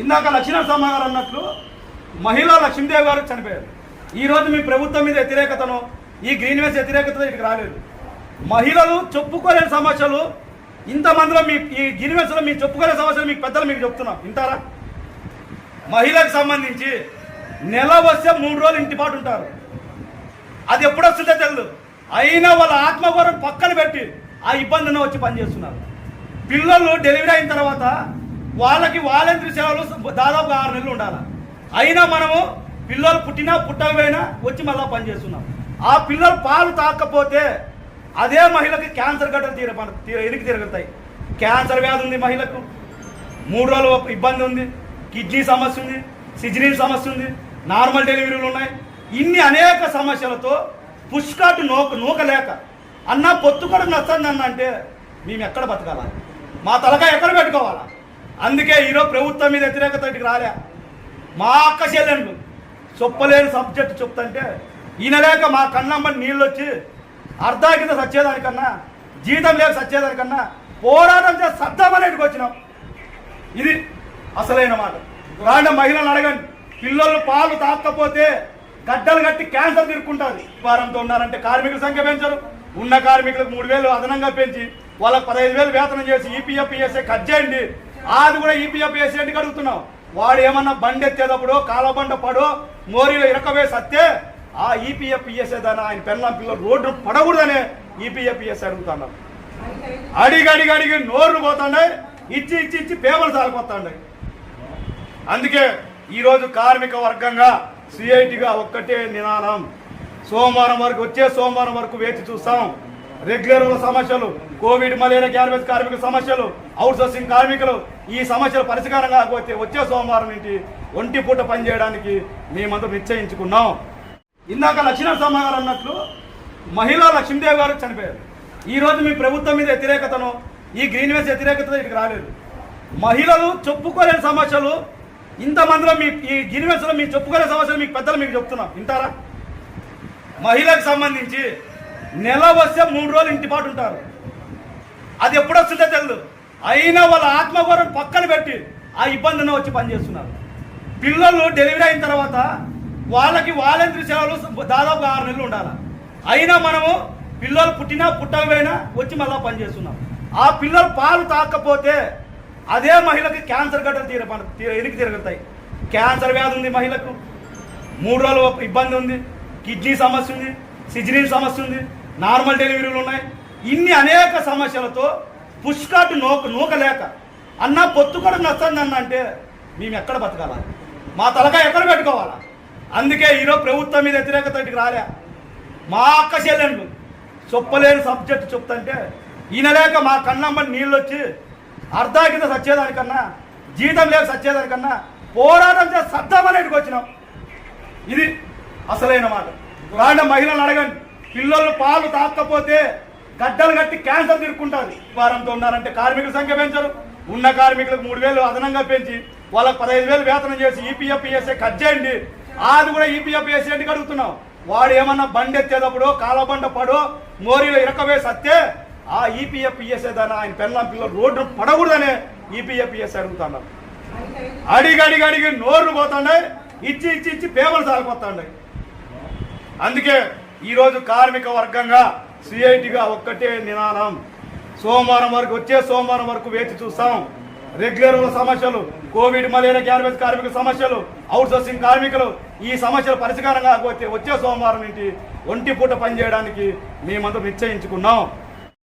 ఇందాక లక్ష్మీనరసింహ గారు అన్నట్లు మహిళా లక్ష్మీదేవి గారు చనిపోయారు. ఈరోజు మీ ప్రభుత్వం మీద వ్యతిరేకతను ఈ గ్రీన్ వేస్ వ్యతిరేకత ఇక్కడికి రాలేదు. మహిళలు చెప్పుకోలేని సమస్యలు ఇంతమందిలో మీ ఈ గ్రీన్ వేస్లో మీ చెప్పుకోలేని సమస్యలు మీకు పెద్దలు మీకు చెప్తున్నాం. వింటారా? మహిళకు సంబంధించి నెల వస్తే మూడు రోజులు ఇంటిపాటు ఉంటారు. అది ఎప్పుడు వస్తుందో తెలియదు అయినా వాళ్ళ ఆత్మగౌరవం పక్కన పెట్టి ఆ ఇబ్బందిని వచ్చి పనిచేస్తున్నారు. పిల్లలు డెలివరీ అయిన తర్వాత వాళ్ళకి వాలంటరీ సేవలు దాదాపు ఆరు నెలలు ఉండాలి? అయినా మనము పిల్లలు పుట్టినా పుట్టకపోయినా వచ్చి మళ్ళీ పనిచేస్తున్నాం. ఆ పిల్లలు పాలు తాకపోతే అదే మహిళకి క్యాన్సర్ గడ్డలు తీర తీర ఎనికి తిరుగుతాయి క్యాన్సర్ వ్యాధి ఉంది మహిళకు. మూడు రోజులు ఒక ఇబ్బంది ఉంది. కిడ్నీ సమస్య ఉంది. సిజరీన్ సమస్య ఉంది. నార్మల్ డెలివరీలు ఉన్నాయి. ఇన్ని అనేక సమస్యలతో పుష్కాటు నూక నూకలేక అన్న పొత్తు కూడా నచ్చండి అన్న అంటే మేము ఎక్కడ బతకాలా? మా తలకాయ ఎక్కడ పెట్టుకోవాలా? అందుకే ఈరోజు ప్రభుత్వం మీద వ్యతిరేకత రాలే. మా అక్క చెప్పలేని సబ్జెక్ట్ చెప్తుంటే ఈయనలేక మా కన్నమ్మని నీళ్ళు వచ్చి అర్ధాకిత సచ్చేదానికన్నా జీతం లేక సచ్చేదానికన్నా పోరాటం చేసి సత్తామనేటికి వచ్చినాం. ఇది అసలైన మాట. రాండి మహిళలు అడగండి. పిల్లలు పాలు తాకపోతే గడ్డలు కట్టి క్యాన్సర్ తిరుక్కుంటారు వారంతో ఉన్నారంటే కార్మికుల సంఖ్య పెంచరు. ఉన్న కార్మికులకు మూడు వేలు అదనంగా పెంచి వాళ్ళకి పదహైదు వేలు వేతనం చేసి ఈపీఎఫ్ కట్ చేయండి. అది కూడా ఈపీఎఫ్ అని అడుగుతున్నావు? అడుగుతున్నాం వాడు ఏమన్నా బండి ఎత్తేటప్పుడు కాలబండ పడో మోరీలో ఇరకవే సత్తే ఆ ఈపీఎఫ్ ఈఎస్ఐ దాని ఆయన పెళ్ళం పిల్లలు రోడ్డు పడకూడదనే ఈపీఎఫ్ ఈఎస్ఐ అడుగుతున్నాం అడిగి అడిగి అడిగి నోర్లు పోతుండే ఇచ్చి ఇచ్చి ఇచ్చి పేపర్లు సాగిపోతుండే అందుకే ఈరోజు కార్మిక వర్గంగా సిఐటిగా ఒక్కటే నినాదం. సోమవారం వరకు వచ్చే సోమవారం వరకు వేచి చూస్తాం. రెగ్యులర్ సమస్యలు కోవిడ్ మలేరియా గ్యాన్వేజ్ కార్మికుల సమస్యలు అవుట్ సోర్సింగ్ కార్మికులు ఈ సమస్యలు పరిష్కారం కాకపోతే వచ్చే సోమవారం నుండి ఒంటి పూట పనిచేయడానికి మేమంతా నిశ్చయించుకున్నాం. ఇందాక లక్ష్మీనరసింహ గారు అన్నట్లు మహిళా లక్ష్మీదేవి గారు చనిపోయారు. ఈరోజు మీ ప్రభుత్వం మీద వ్యతిరేకతను ఈ గ్రీన్ వేస్ వ్యతిరేకత ఇక్కడికి రాలేదు. మహిళలు చెప్పుకోలేని సమస్యలు ఇంతమందిలో మీ ఈ గ్రీన్ వేస్లో మీ చెప్పుకోలేని సమస్యలు మీకు పెద్దలు మీకు చెప్తున్నాం. వింటారా? మహిళకు సంబంధించి నెల వస్తే మూడు రోజులు ఇంటి పాటు ఉంటారు. అది ఎప్పుడు వస్తుందో తెలియదు అయినా వాళ్ళ ఆత్మగౌరవం పక్కన పెట్టి ఆ ఇబ్బందిని వచ్చి పనిచేస్తున్నారు. పిల్లలు డెలివరీ అయిన తర్వాత వాళ్ళకి వాలంటీర్ సేవలు దాదాపు ఆరు నెలలు ఉండాలి? అయినా మనము పిల్లలు పుట్టినా పుట్టకపోయినా వచ్చి మళ్ళీ పనిచేస్తున్నాం. ఆ పిల్లలు పాలు తాకపోతే అదే మహిళకి క్యాన్సర్ గడ్డలు తీర తీర ఎనికి తిరుగుతాయి క్యాన్సర్ వ్యాధి ఉంది మహిళకు. మూడు రోజులు ఇబ్బంది ఉంది. కిడ్నీ సమస్య ఉంది. సిజరీన్ సమస్య ఉంది. నార్మల్ డెలివరీలు ఉన్నాయి. ఇన్ని అనేక సమస్యలతో పుష్కాటు నూక నూకలేక అన్న పొత్తు కూడా నచ్చండి అన్న అంటే మేము ఎక్కడ బతకాలా? మా తలకాయ ఎక్కడ పెట్టుకోవాలా? అందుకే ఈరోజు ప్రభుత్వం మీద వ్యతిరేకత రాలే. మా అక్క చెల్లెండు చెప్పలేని సబ్జెక్ట్ చెప్తుంటే ఈయనలేక మా కన్నమ్మని నీళ్ళు వచ్చి అర్ధాకిత సచ్చేదానికన్నా జీతం లేక సచ్చేదానికన్నా పోరాటం చేసి సత్తామనేటికి వచ్చినాం. ఇది అసలైన మాట. రాండి మహిళలు అడగండి. పిల్లలు పాలు తాకపోతే గడ్డలు కట్టి క్యాన్సర్ తిరుక్కుంటారు వారంతో ఉన్నారంటే కార్మికుల సంఖ్య పెంచరు. ఉన్న కార్మికులకు మూడు వేలు అదనంగా పెంచి వాళ్ళకి పదహైదు వేలు వేతనం చేసి ఈపీఎఫ్ కట్ చేయండి. అది కూడా ఈపీఎఫ్ ఈఎస్ఐ అంటే అడుగుతున్నాం వాడు ఏమన్నా బండి ఎత్తేటప్పుడు కాలబండ పడో మోరీలో ఇరకవేసి వస్తే ఆ ఈపీఎఫ్ దాని ఆయన పెళ్ళం పిల్లలు రోడ్డు పడకూడదనే ఈపీఎఫ్ఈఎస్ఏ అడుగుతున్నాం అడిగి అడిగి అడిగి నోర్లు పోతుండే ఇచ్చి ఇచ్చి ఇచ్చి పేపర్లు సాగిపోతుండే అందుకే ఈరోజు కార్మిక వర్గంగా సిఐటిగా ఒక్కటే నినాదం. సోమవారం వరకు వచ్చే సోమవారం వరకు వేచి చూస్తాం. రెగ్యులర్ సమస్యలు కోవిడ్ మలేరియా గ్యార్బేజ్ కార్మికుల సమస్యలు అవుట్ సోర్సింగ్ కార్మికులు ఈ సమస్యలు పరిష్కారం కాకపోతే వచ్చే సోమవారం నుంచి ఒంటి పూట పనిచేయడానికి మేమందరం నిశ్చయించుకున్నాం.